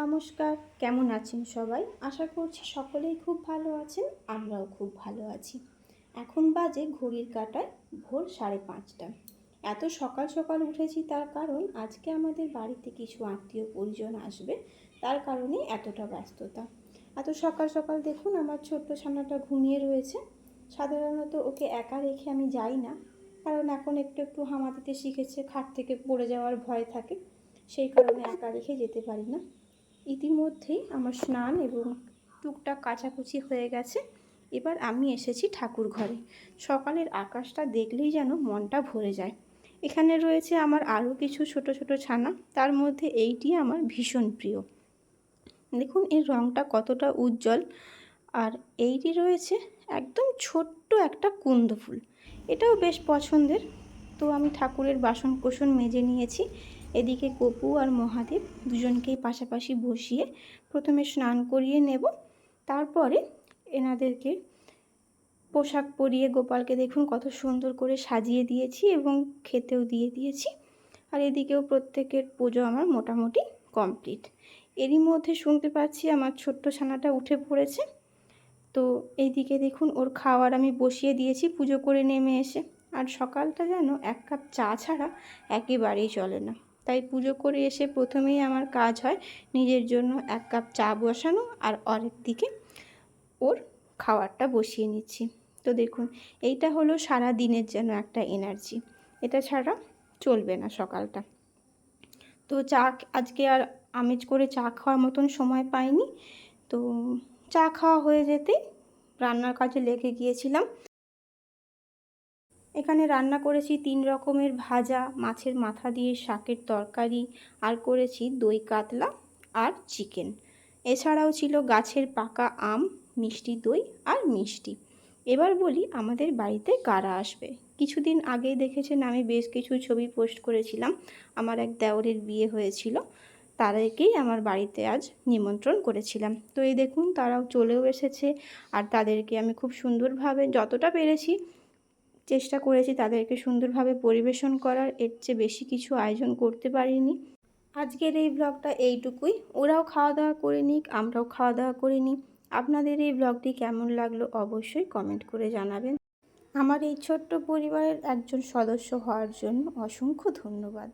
নমস্কার, কেমন আছেন সবাই? আশা করছি সকলেই খুব ভালো আছেন, আমরাও খুব ভালো আছি। এখন বাজে ঘড়ির কাঁটায় ভোর সাড়ে পাঁচটা। এত সকাল সকাল উঠেছি তার কারণ আজকে আমাদের বাড়িতে কিছু আত্মীয় পরিজন আসবে, তার কারণে এতটা ব্যস্ততা। এত সকাল সকাল দেখুন আমার ছোট্ট ছানাটা ঘুমিয়ে রয়েছে। সাধারণত ওকে একা রেখে আমি যাই না, কারণ এখন একটু একটু হামাদিতে শিখেছে, খাট থেকে পড়ে যাওয়ার ভয় থাকে, সেই কারণে একা রেখে যেতে পারি না। ইতিমধ্যেই আমার স্নান এবং টুকটাক কাচাকুচি হয়ে গেছে। এবার আমি এসেছি ঠাকুর ঘরে। সকালের আকাশটা দেখলেই যেন মনটা ভরে যায়। এখানে রয়েছে আমার আরও কিছু ছোট ছোট ছানা। তার মধ্যে এইটি আমার ভীষণ প্রিয়। দেখুন, এর রঙটা কতটা উজ্জ্বল। আর এইটি রয়েছে একদম ছোট্ট একটা কুন্দ ফুল। এটাও বেশ পছন্দের। তো আমি ঠাকুরের বাসন কোসন মেজে নিয়েছি। এদিকে কপু আর মহাদেব দুজনকেই পাশাপাশি বসিয়ে প্রথমে স্নান করিয়ে নেব। তারপরে এনাদেরকে পোশাক পরিয়ে গোপালকে দেখুন কত সুন্দর করে সাজিয়ে দিয়েছি এবং খেতেও দিয়ে দিয়েছি। আর এদিকেও প্রত্যেকের পুজো আমার মোটামুটি কমপ্লিট। এরই মধ্যে শুনতে পাচ্ছি আমার ছোট্ট ছানাটা উঠে পড়েছে। তো এইদিকে দেখুন ওর খাওয়ার আমি বসিয়ে দিয়েছি, পুজো করে নেমে এসে। আর সকালটা যেন এক কাপ চা ছাড়া একেবারেই চলে না। তাই পুজো করে এসে প্রথমেই আমার কাজ হয় নিজের জন্য এক কাপ চা বসানো আর অরেক দিকে ওর খাবারটা বসিয়ে নিচ্ছি। তো দেখুন, এইটা হলো সারা দিনের যেন একটা এনার্জি এটা ছাড়া চলবে না সকালটা। তো চা আজকে আর আমেজ করে চা খাওয়ার মতন সময় পাইনি। তো চা খাওয়া হয়ে যেতে রান্নার কাজে লেগে গিয়েছিলাম। এখানে রান্না করেছি তিন রকমের ভাজা, মাছের মাথা দিয়ে শাকের তরকারি, আর করেছি দই কাতলা আর চিকেন। এছাড়াও ছিল গাছের পাকা আম, মিষ্টি দই আর মিষ্টি। এবার বলি আমাদের বাড়িতে কারা আসবে? কিছুদিন আগেই দেখেছেন আমি বেশ কিছু ছবি পোস্ট করেছিলাম। আমার এক দেওরের বিয়ে হয়েছিল, তাদেরকেই আমার বাড়িতে আজ নিমন্ত্রণ করেছিলাম। তো এই দেখুন তারাও চলেও এসেছে, আর তাদেরকে আমি খুব সুন্দরভাবে যতটা পেরেছি চেষ্টা করেছি তাদেরকে সুন্দরভাবে পরিবেশন করার। এর চেয়ে বেশি কিছু আয়োজন করতে পারিনি। আজকের এই ব্লগটা এইটুকুই। ওরাও খাওয়া দাওয়া করে নিক, আমরাও খাওয়া দাওয়া করে নিই। আপনাদের এই ব্লগটি কেমন লাগল অবশ্যই কমেন্ট করে জানাবেন। আমার এই ছোট্ট পরিবারের একজন সদস্য হওয়ার জন্য অসংখ্য ধন্যবাদ।